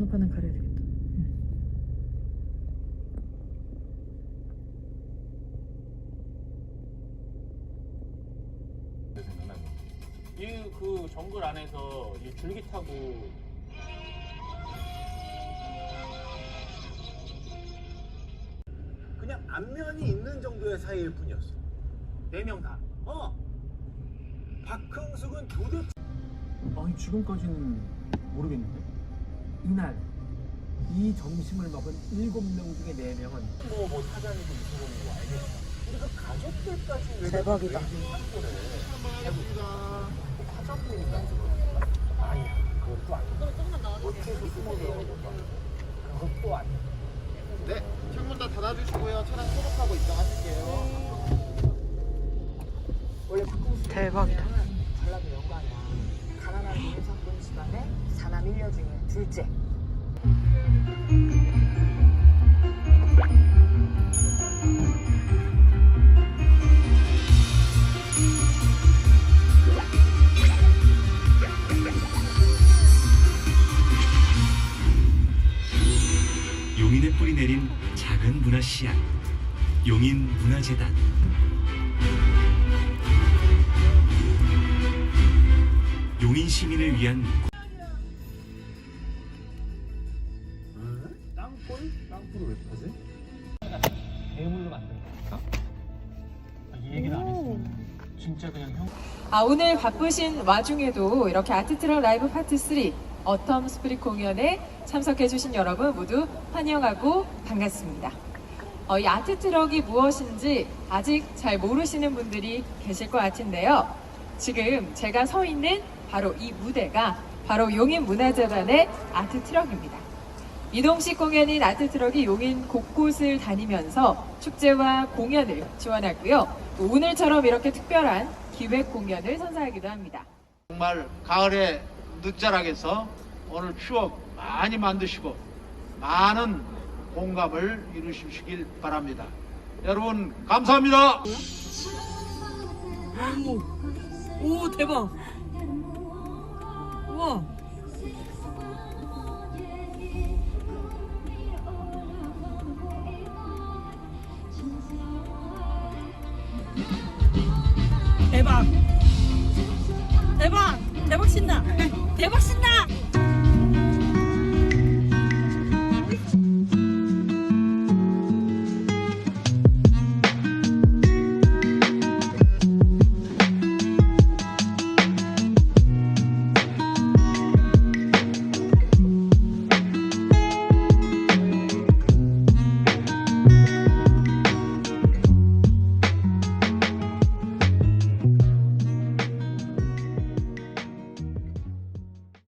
장판은 가려야 되겠다. 이그 정글 안에서 이 줄기 타고 그냥 안면이 있는 정도의 사이일 뿐이었어. 네 명 다. 어. 박흥숙은 도대체 아니 지금까지는 모르겠는데 이날 이 점심을 먹은 일곱 명 중에 네 명은 뭐, 뭐 사장이고 이사장이고 뭐 알겠어. 우리 그 가족들까지 왜 대박이다. 화장품인가 아니야. 그것도 아니야. 들어간 것도 아니야. 그것도 아니야. 네, 창문 다 닫아주시고요. 차량 소독하고 입장하실게요. 원래 대박이다. 전라도 영광이야. 가난한 민사건 집안의 사남 일녀 중에 둘째. 용인의 뿌리 내린 작은 문화 씨앗 용인 문화재단 용인 시민을 위한 땅굴? 땅굴을 왜 파지? 대물로 만든 거. 아, 이 얘기는 안 했으면 진짜 그냥 형. 아, 오늘 바쁘신 와중에도 이렇게 아트트럭 라이브 파트 3 어텀 스프릿 공연에 참석해주신 여러분 모두 환영하고 반갑습니다. 어, 이 아트트럭이 무엇인지 아직 잘 모르시는 분들이 계실 것 같은데요. 지금 제가 서 있는 바로 이 무대가 바로 용인 문화재단의 아트트럭입니다. 이동식 공연인 아트트럭이 용인 곳곳을 다니면서 축제와 공연을 지원하고요. 또 오늘처럼 이렇게 특별한 기획 공연을 선사하기도 합니다. 정말 가을의 늦자락에서 오늘 추억 많이 만드시고 많은 공감을 이루시길 바랍니다. 여러분 감사합니다. 오 대박. 우와. 대박. 대박. 신나. 대박 신나.